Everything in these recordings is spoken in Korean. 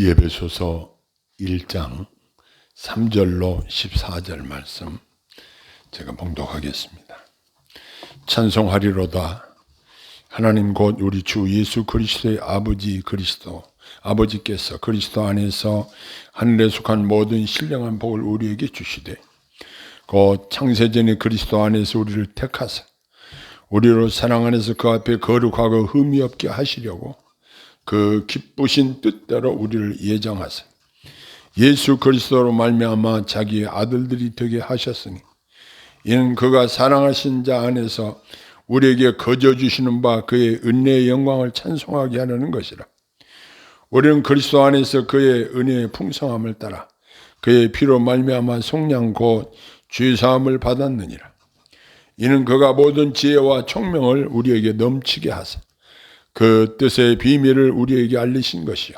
예배소서 1장 3절로 14절 말씀 제가 봉독하겠습니다. 찬송하리로다 하나님 곧 우리 주 예수 그리스도의 아버지 그리스도 아버지께서 그리스도 안에서 하늘에 속한 모든 신령한 복을 우리에게 주시되 곧 창세전에 그리스도 안에서 우리를 택하사 우리로 사랑 안에서 그 앞에 거룩하고 흠이 없게 하시려고 그 기쁘신 뜻대로 우리를 예정하사 예수 그리스도로 말미암아 자기의 아들들이 되게 하셨으니 이는 그가 사랑하신 자 안에서 우리에게 거저 주시는 바 그의 은혜의 영광을 찬송하게 하려는 것이라. 우리는 그리스도 안에서 그의 은혜의 풍성함을 따라 그의 피로 말미암아 속량 곧 죄 사함을 받았느니라. 이는 그가 모든 지혜와 총명을 우리에게 넘치게 하사 그 뜻의 비밀을 우리에게 알리신 것이요.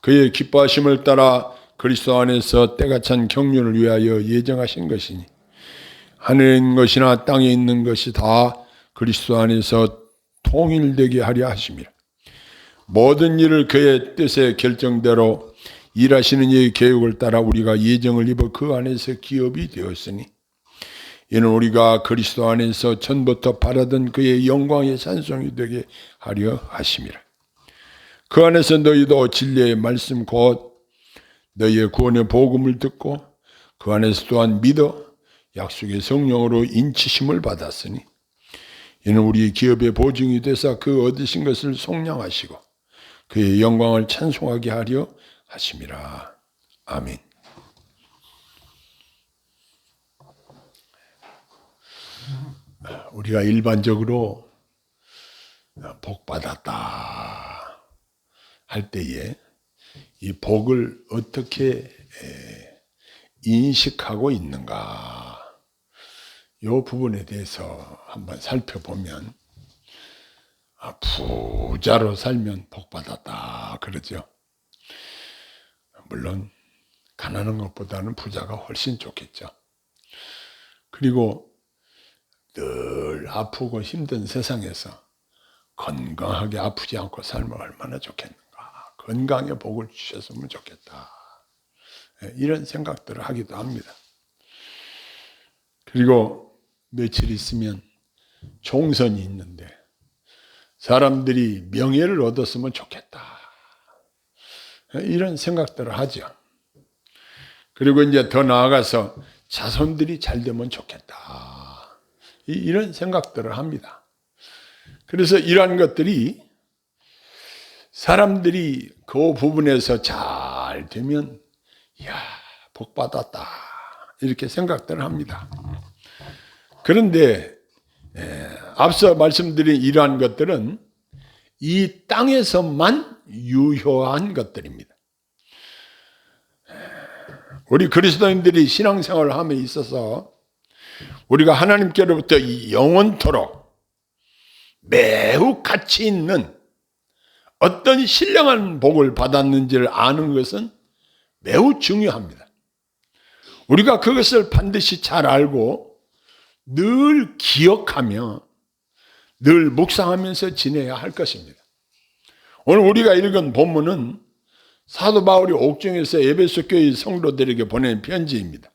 그의 기뻐하심을 따라 그리스도 안에서 때가 찬 경륜을 위하여 예정하신 것이니 하늘에 있는 것이나 땅에 있는 것이 다 그리스도 안에서 통일되게 하려 하심이라. 모든 일을 그의 뜻의 결정대로 일하시는 이의 계획을 따라 우리가 예정을 입어 그 안에서 기업이 되었으니 이는 우리가 그리스도 안에서 전부터 바라던 그의 영광의 찬송이 되게 하려 하심이라. 그 안에서 너희도 진리의 말씀 곧 너희의 구원의 복음을 듣고 그 안에서 또한 믿어 약속의 성령으로 인치심을 받았으니 이는 우리 기업의 보증이 되사 그 얻으신 것을 속량하시고 그의 영광을 찬송하게 하려 하심이라. 아멘. 우리가 일반적으로 복 받았다 할 때에 이 복을 어떻게 인식하고 있는가 이 부분에 대해서 한번 살펴보면 아, 부자로 살면 복 받았다 그러죠. 물론 가난한 것보다는 부자가 훨씬 좋겠죠. 그리고 늘 아프고 힘든 세상에서 건강하게 아프지 않고 살면 얼마나 좋겠는가. 건강에 복을 주셨으면 좋겠다. 예, 이런 생각들을 하기도 합니다. 그리고 며칠 있으면 총선이 있는데 사람들이 명예를 얻었으면 좋겠다. 예, 이런 생각들을 하죠. 그리고 이제 더 나아가서 자손들이 잘 되면 좋겠다. 이런 생각들을 합니다. 그래서 이러한 것들이 사람들이 그 부분에서 잘 되면 야, 복 받았다. 이렇게 생각들을 합니다. 그런데 에, 앞서 말씀드린 이러한 것들은 이 땅에서만 유효한 것들입니다. 우리 그리스도인들이 신앙생활을 함에 있어서 우리가 하나님께로부터 영원토록 매우 가치 있는 어떤 신령한 복을 받았는지를 아는 것은 매우 중요합니다. 우리가 그것을 반드시 잘 알고 늘 기억하며 늘 묵상하면서 지내야 할 것입니다. 오늘 우리가 읽은 본문은 사도 바울이 옥중에서 교회 성도들에게 보낸 편지입니다.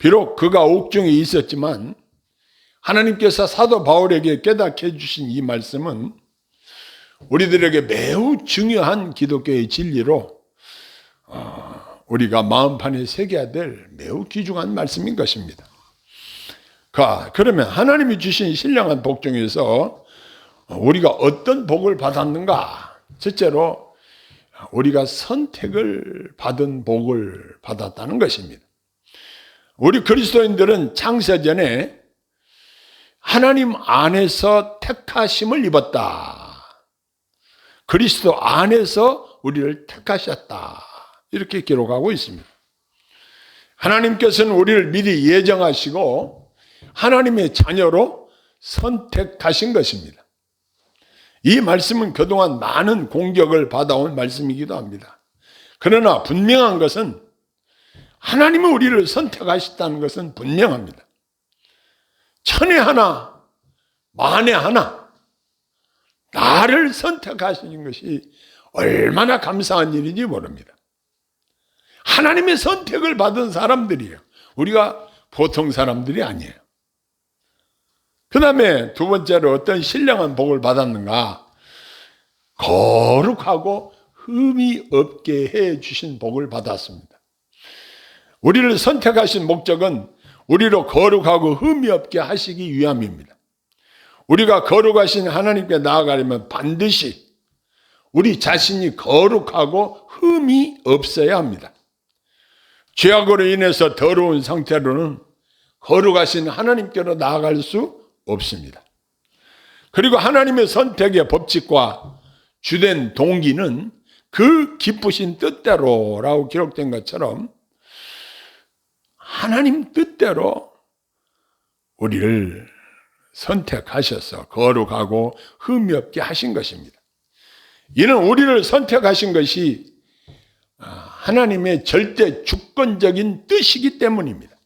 비록 그가 옥중에 있었지만 하나님께서 사도 바울에게 깨닫게 해주신 이 말씀은 우리들에게 매우 중요한 기독교의 진리로 어, 우리가 마음판에 새겨야 될 매우 귀중한 말씀인 것입니다. 그러면 하나님이 주신 신령한 복 중에서 우리가 어떤 복을 받았는가? 첫째로 우리가 선택을 받은 복을 받았다는 것입니다. 우리 그리스도인들은 창세전에 하나님 안에서 택하심을 입었다. 그리스도 안에서 우리를 택하셨다. 이렇게 기록하고 있습니다. 하나님께서는 우리를 미리 예정하시고 하나님의 자녀로 선택하신 것입니다. 이 말씀은 그동안 많은 공격을 받아온 말씀이기도 합니다. 그러나 분명한 것은 하나님은 우리를 선택하셨다는 것은 분명합니다. 천에 하나, 만에 하나, 나를 선택하시는 것이 얼마나 감사한 일인지 모릅니다. 하나님의 선택을 받은 사람들이에요. 우리가 보통 사람들이 아니에요. 그 다음에 두 번째로 어떤 신령한 복을 받았는가? 거룩하고 흠이 없게 해 주신 복을 받았습니다. 우리를 선택하신 목적은 우리로 거룩하고 흠이 없게 하시기 위함입니다. 우리가 거룩하신 하나님께 나아가려면 반드시 우리 자신이 거룩하고 흠이 없어야 합니다. 죄악으로 인해서 더러운 상태로는 거룩하신 하나님께로 나아갈 수 없습니다. 그리고 하나님의 선택의 법칙과 주된 동기는 그 기쁘신 뜻대로라고 기록된 것처럼 하나님 뜻대로 우리를 선택하셔서 거룩하고 흠이 없게 하신 것입니다. 이는 우리를 선택하신 것이 하나님의 절대 주권적인 뜻이기 때문입니다.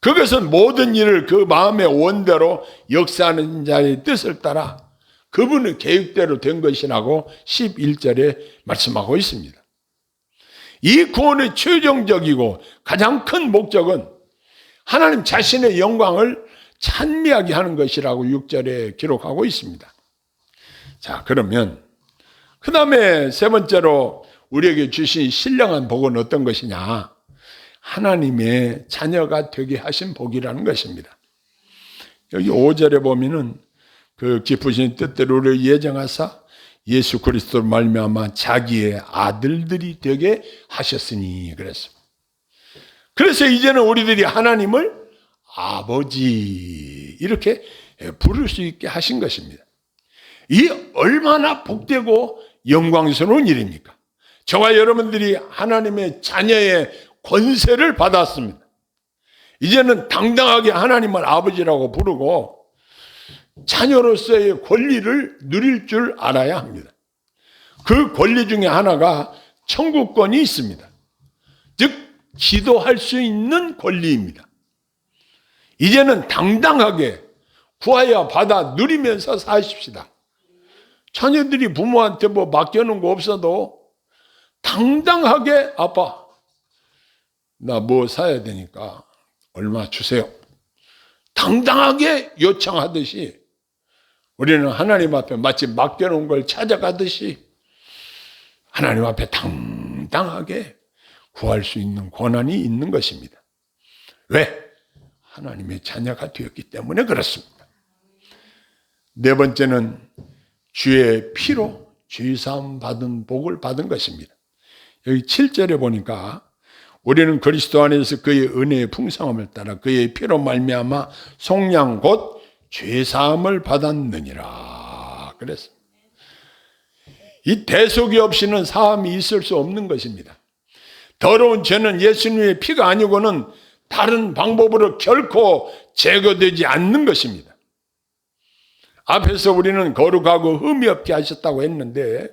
그것은 모든 일을 그 마음의 원대로 역사하는 자의 뜻을 따라 그분의 계획대로 된 것이라고 11절에 말씀하고 있습니다. 이 구원의 최종적이고 가장 큰 목적은 하나님 자신의 영광을 찬미하게 하는 것이라고 6절에 기록하고 있습니다. 자, 그러면 그 다음에 세 번째로 우리에게 주신 신령한 복은 어떤 것이냐? 하나님의 자녀가 되게 하신 복이라는 것입니다. 여기 5절에 보면은 그 기쁘신 뜻대로 우리를 예정하사 예수 그리스도로 말미암아 자기의 아들들이 되게 하셨으니 그랬습니다. 그래서 이제는 우리들이 하나님을 아버지 이렇게 부를 수 있게 하신 것입니다. 이 얼마나 복되고 영광스러운 일입니까? 저와 여러분들이 하나님의 자녀의 권세를 받았습니다. 이제는 당당하게 하나님을 아버지라고 부르고 자녀로서의 권리를 누릴 줄 알아야 합니다. 그 권리 중에 하나가 천국권이 있습니다. 즉, 기도할 수 있는 권리입니다. 이제는 당당하게 구하여 받아 누리면서 사십시다. 자녀들이 부모한테 뭐 맡겨놓은 거 없어도 당당하게 아빠, 나 뭐 사야 되니까 얼마 주세요. 당당하게 요청하듯이 우리는 하나님 앞에 마치 맡겨놓은 걸 찾아가듯이 하나님 앞에 당당하게 구할 수 있는 권한이 있는 것입니다. 왜? 하나님의 자녀가 되었기 때문에 그렇습니다. 네 번째는 주의 피로 죄사함 받은 복을 받은 것입니다. 여기 7절에 보니까 우리는 그리스도 안에서 그의 은혜의 풍성함을 따라 그의 피로 말미암아 속량 곧 죄사함을 받았느니라 그랬습니다. 이 대속이 없이는 사함이 있을 수 없는 것입니다. 더러운 죄는 예수님의 피가 아니고는 다른 방법으로 결코 제거되지 않는 것입니다. 앞에서 우리는 거룩하고 흠이 없게 하셨다고 했는데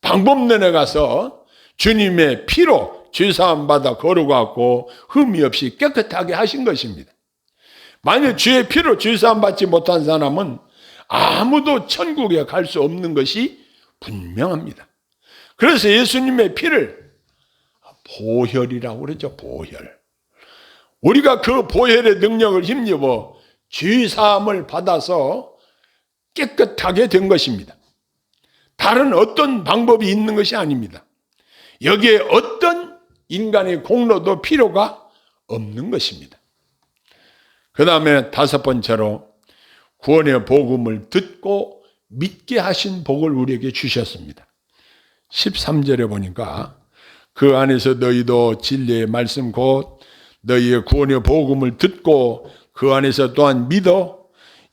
방법론에 가서 주님의 피로 죄사함 받아 거룩하고 흠이 없이 깨끗하게 하신 것입니다. 만약 주의 피로 죄사함 받지 못한 사람은 아무도 천국에 갈 수 없는 것이 분명합니다. 그래서 예수님의 피를 보혈이라고 그러죠. 보혈. 우리가 그 보혈의 능력을 힘입어 죄사함을 받아서 깨끗하게 된 것입니다. 다른 어떤 방법이 있는 것이 아닙니다. 여기에 어떤 인간의 공로도 필요가 없는 것입니다. 그 다음에 다섯 번째로 구원의 복음을 듣고 믿게 하신 복을 우리에게 주셨습니다. 13절에 보니까 그 안에서 너희도 진리의 말씀 곧 너희의 구원의 복음을 듣고 그 안에서 또한 믿어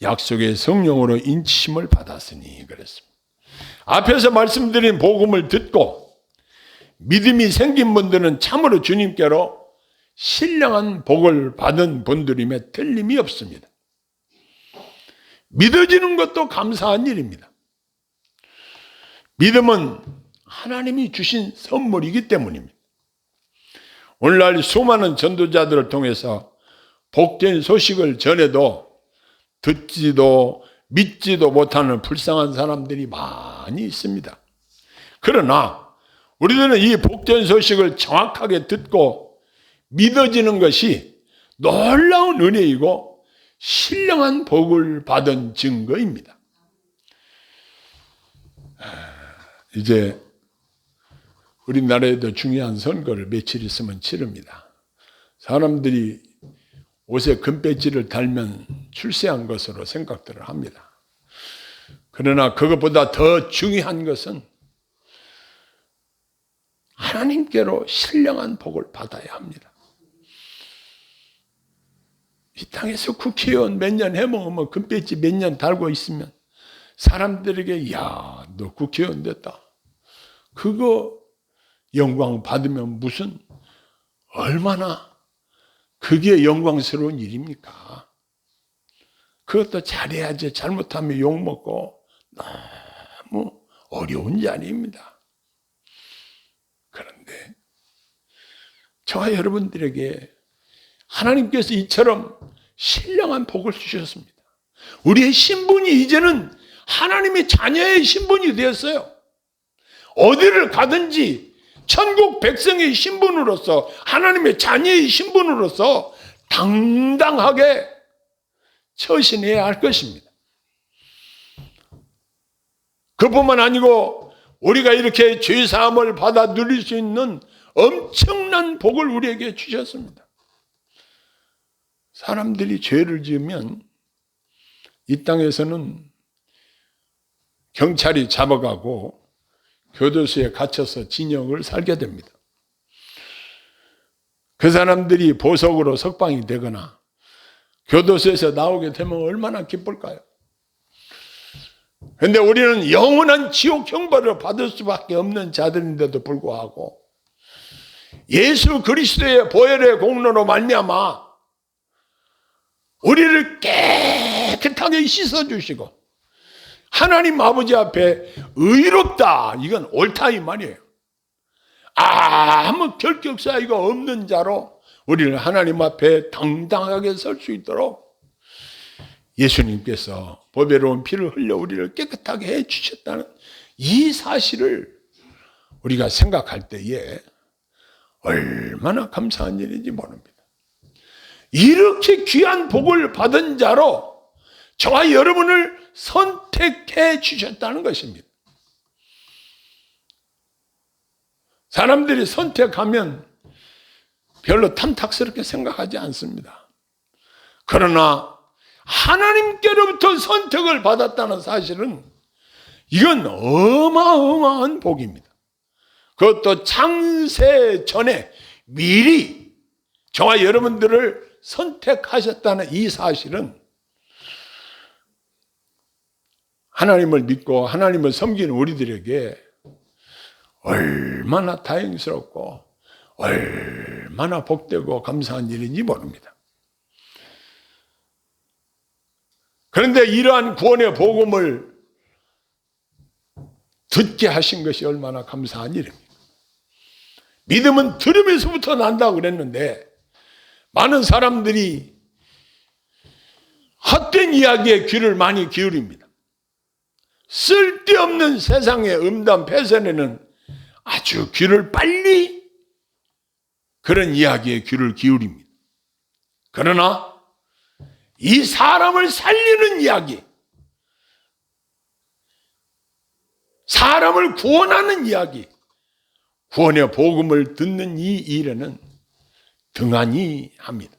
약속의 성령으로 인침을 받았으니 그랬습니다. 앞에서 말씀드린 복음을 듣고 믿음이 생긴 분들은 참으로 주님께로 신령한 복을 받은 분들임에 틀림이 없습니다. 믿어지는 것도 감사한 일입니다. 믿음은 하나님이 주신 선물이기 때문입니다. 오늘날 수많은 전도자들을 통해서 복된 소식을 전해도 듣지도 믿지도 못하는 불쌍한 사람들이 많이 있습니다. 그러나 우리들은 이 복된 소식을 정확하게 듣고 믿어지는 것이 놀라운 은혜이고 신령한 복을 받은 증거입니다. 이제 우리나라에도 중요한 선거를 며칠 있으면 치릅니다. 사람들이 옷에 금배지를 달면 출세한 것으로 생각들을 합니다. 그러나 그것보다 더 중요한 것은 하나님께로 신령한 복을 받아야 합니다. 이 땅에서 국회의원 몇 년 해먹으면 금배지 몇 년 달고 있으면 사람들에게 야, 너 국회의원 됐다. 그거 영광 받으면 무슨 얼마나 그게 영광스러운 일입니까? 그것도 잘해야지 잘못하면 욕먹고 너무 어려운 자리입니다. 그런데 저와 여러분들에게 하나님께서 이처럼 신령한 복을 주셨습니다. 우리의 신분이 이제는 하나님의 자녀의 신분이 되었어요. 어디를 가든지 천국 백성의 신분으로서 하나님의 자녀의 신분으로서 당당하게 처신해야 할 것입니다. 그뿐만 아니고 우리가 이렇게 죄 사함을 받아 누릴 수 있는 엄청난 복을 우리에게 주셨습니다. 사람들이 죄를 지으면 이 땅에서는 경찰이 잡아가고 교도소에 갇혀서 진영을 살게 됩니다. 그 사람들이 보석으로 석방이 되거나 교도소에서 나오게 되면 얼마나 기쁠까요? 근데 우리는 영원한 지옥 형벌을 받을 수밖에 없는 자들인데도 불구하고 예수 그리스도의 보혈의 공로로 말미암아 우리를 깨끗하게 씻어 주시고 하나님 아버지 앞에 의롭다 이건 옳다 이 말이에요. 아무 결격 사이가 없는 자로 우리를 하나님 앞에 당당하게 설 수 있도록 예수님께서 보배로운 피를 흘려 우리를 깨끗하게 해 주셨다는 이 사실을 우리가 생각할 때에 얼마나 감사한 일인지 모릅니다. 이렇게 귀한 복을 받은 자로 저와 여러분을 선택해 주셨다는 것입니다. 사람들이 선택하면 별로 탐탁스럽게 생각하지 않습니다. 그러나 하나님께로부터 선택을 받았다는 사실은 이건 어마어마한 복입니다. 그것도 창세 전에 미리 저와 여러분들을 선택하셨다는 이 사실은 하나님을 믿고 하나님을 섬기는 우리들에게 얼마나 다행스럽고 얼마나 복되고 감사한 일인지 모릅니다. 그런데 이러한 구원의 복음을 듣게 하신 것이 얼마나 감사한 일입니까? 믿음은 들음에서부터 난다고 그랬는데 많은 사람들이 헛된 이야기에 귀를 많이 기울입니다. 쓸데없는 세상의 음담 폐선에는 아주 귀를 빨리 그런 이야기에 귀를 기울입니다. 그러나 이 사람을 살리는 이야기, 사람을 구원하는 이야기, 구원의 복음을 듣는 이 일에는 등한히 합니다.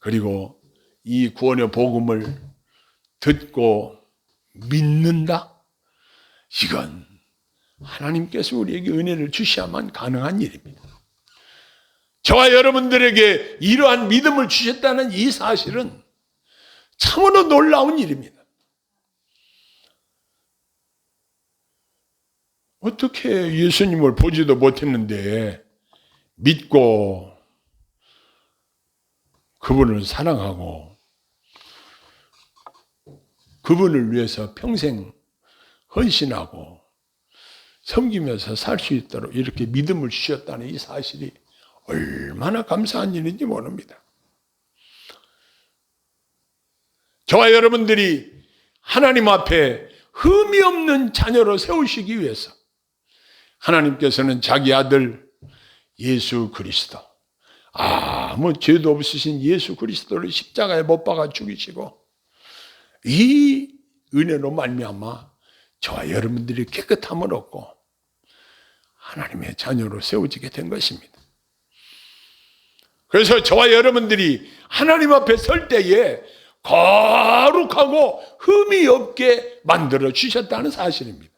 그리고 이 구원의 복음을 듣고 믿는다? 이건 하나님께서 우리에게 은혜를 주셔야만 가능한 일입니다. 저와 여러분들에게 이러한 믿음을 주셨다는 이 사실은 참으로 놀라운 일입니다. 어떻게 예수님을 보지도 못했는데 믿고 그분을 사랑하고 그분을 위해서 평생 헌신하고 섬기면서 살 수 있도록 이렇게 믿음을 주셨다는 이 사실이 얼마나 감사한 일인지 모릅니다. 저와 여러분들이 하나님 앞에 흠이 없는 자녀로 세우시기 위해서 하나님께서는 자기 아들 예수 그리스도 아무 죄도 없으신 예수 그리스도를 십자가에 못 박아 죽이시고 이 은혜로 말미암아 저와 여러분들이 깨끗함을 얻고 하나님의 자녀로 세워지게 된 것입니다. 그래서 저와 여러분들이 하나님 앞에 설 때에 거룩하고 흠이 없게 만들어 주셨다는 사실입니다.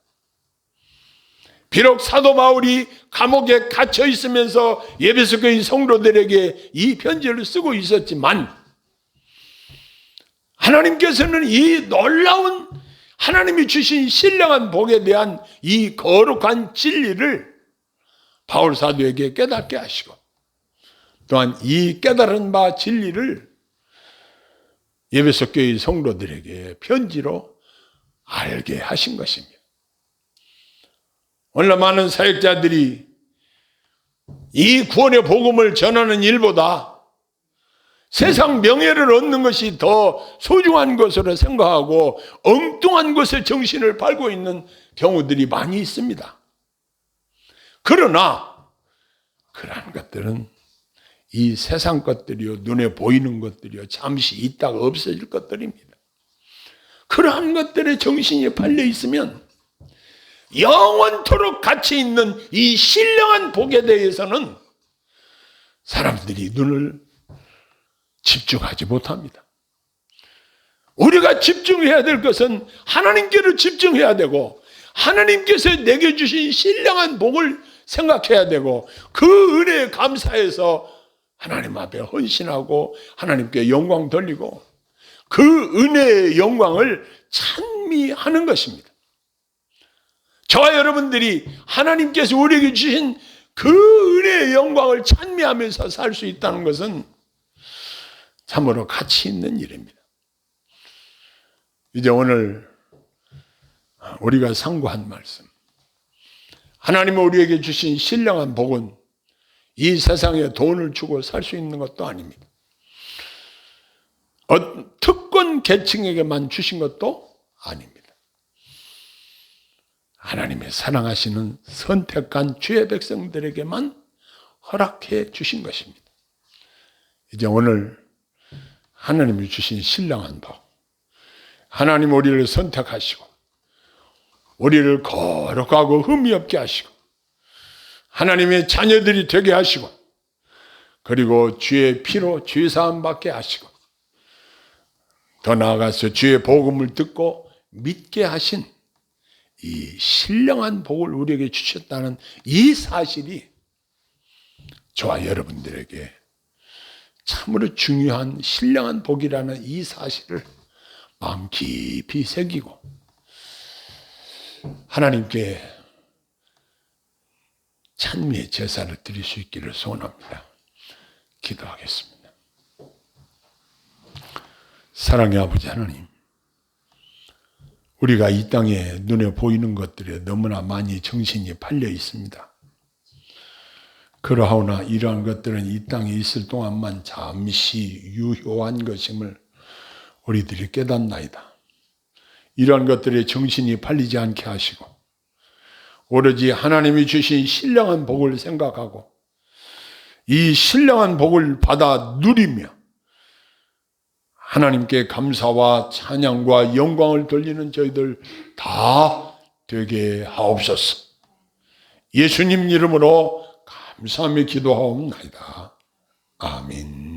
비록 사도 바울이 감옥에 갇혀 있으면서 예배소 교인 성도들에게 이 편지를 쓰고 있었지만 하나님께서는 이 놀라운 하나님이 주신 신령한 복에 대한 이 거룩한 진리를 바울 사도에게 깨닫게 하시고 또한 이 깨달은 바 진리를 예배석 교의 성도들에게 편지로 알게 하신 것입니다. 오늘 많은 사역자들이 이 구원의 복음을 전하는 일보다 세상 명예를 얻는 것이 더 소중한 것으로 생각하고 엉뚱한 것에 정신을 팔고 있는 경우들이 많이 있습니다. 그러나 그러한 것들은 이 세상 것들이요 눈에 보이는 것들이요 잠시 있다가 없어질 것들입니다. 그러한 것들에 정신이 팔려 있으면 영원토록 가치 있는 이 신령한 복에 대해서는 사람들이 눈을 집중하지 못합니다. 우리가 집중해야 될 것은 하나님께를 집중해야 되고 하나님께서 내게 주신 신령한 복을 생각해야 되고 그 은혜에 감사해서 하나님 앞에 헌신하고 하나님께 영광 돌리고 그 은혜의 영광을 찬미하는 것입니다. 저와 여러분들이 하나님께서 우리에게 주신 그 은혜의 영광을 찬미하면서 살 수 있다는 것은 참으로 가치 있는 일입니다. 이제 오늘 우리가 상고한 말씀. 하나님 우리에게 주신 신령한 복은 이 세상에 돈을 주고 살 수 있는 것도 아닙니다. 어, 특권 계층에게만 주신 것도 아닙니다. 하나님의 사랑하시는 선택한 주의 백성들에게만 허락해 주신 것입니다. 이제 오늘 하나님이 주신 신령한 복. 하나님 우리를 선택하시고, 우리를 거룩하고 흠이 없게 하시고, 하나님의 자녀들이 되게 하시고, 그리고 주의 피로 죄사함 받게 하시고, 더 나아가서 주의 복음을 듣고 믿게 하신 이 신령한 복을 우리에게 주셨다는 이 사실이 저와 여러분들에게 참으로 중요한 신령한 복이라는 이 사실을 마음 깊이 새기고 하나님께 찬미의 제사를 드릴 수 있기를 소원합니다. 기도하겠습니다. 사랑의 아버지 하나님, 우리가 이 땅에 눈에 보이는 것들에 너무나 많이 정신이 팔려 있습니다. 그러하오나 이러한 것들은 이 땅에 있을 동안만 잠시 유효한 것임을 우리들이 깨닫나이다. 이러한 것들에 정신이 팔리지 않게 하시고 오로지 하나님이 주신 신령한 복을 생각하고 이 신령한 복을 받아 누리며 하나님께 감사와 찬양과 영광을 돌리는 저희들 다 되게 하옵소서. 예수님 이름으로 감사하며 기도하옵나이다. 아멘.